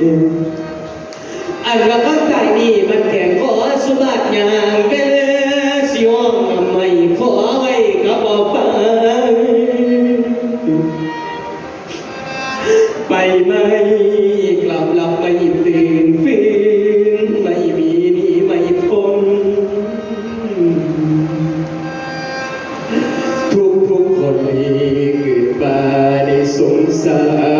อันว่าข้างใต้นี่มันแข่งขอสุบัติยางเป็นสิวงไม่ขอไว้กับบอกฟังไปไหมกลับหลับไม่ตื่นฟื้นไม่มีนี่ไม่ทนทุกทุกคนมีเกิดมาในสงสาร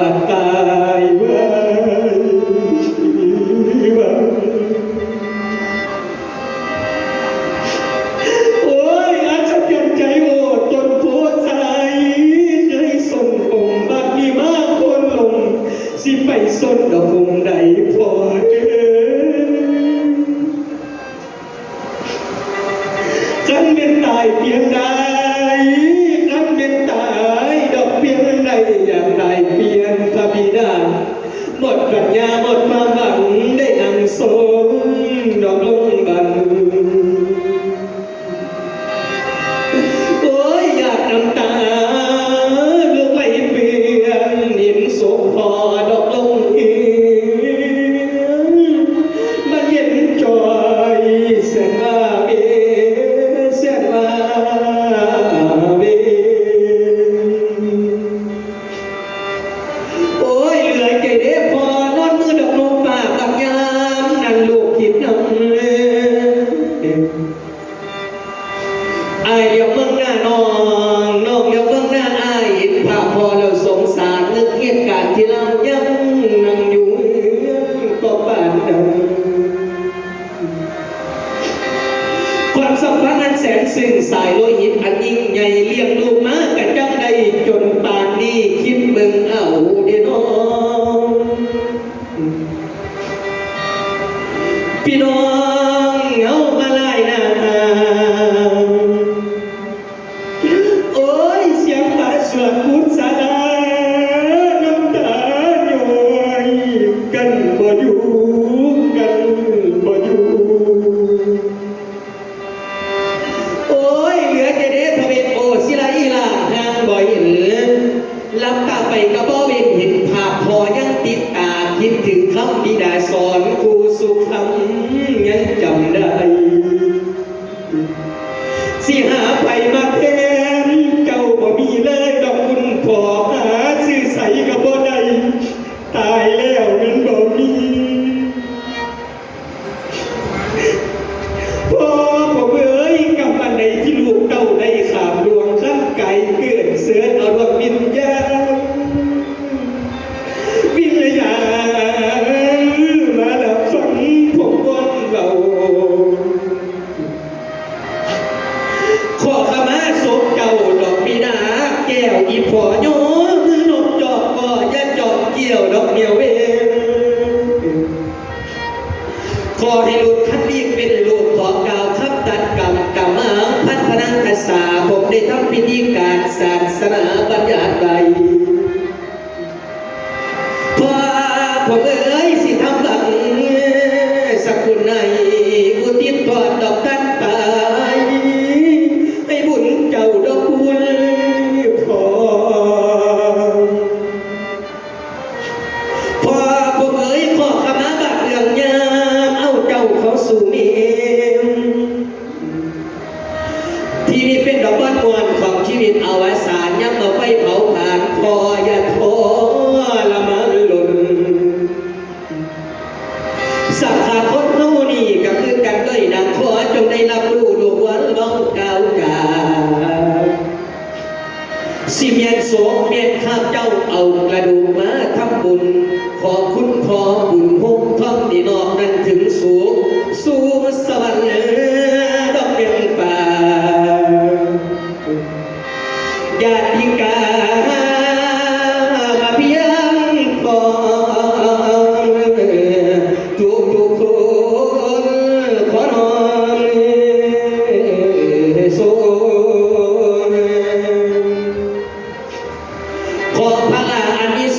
า หมดปั ใหญ่เลี้ยงลูกมากันจังใดจนป่านนี้คิดเบิ่งเอาเด้น้องพี่น้องเงามาลายหนาโอ้ยเสียงบาสวดพุทธสาดาน้ำตาหย้อยกันบ่อยู่ ลับตาไปก็บ่เว้นเห็นภาพพอยังติดตาคิดถึงคำบิดาสอนครูสุขคำยังจำได้สิหาไปมาแท อีพอโยมือนกจอกก็อย่าจอกเกี่ยวดอกเดียวเองขอให้ลูกท่านนี้เป็นลูกของกาวทับตัดกรรมกรรมาพัฒนากษาผมได้ทำพิธีการศาสนาบัญญัติใดพอผมเอ๋ยสิทำบังสักคุณในอุทิศทอดดอกกันตา รับรู้ลูกวันลองกาวกาสิเมียนโสมเมียนข้าเจ้าเอากระดูกมาทำบุญ ขอคุณพอบุญพง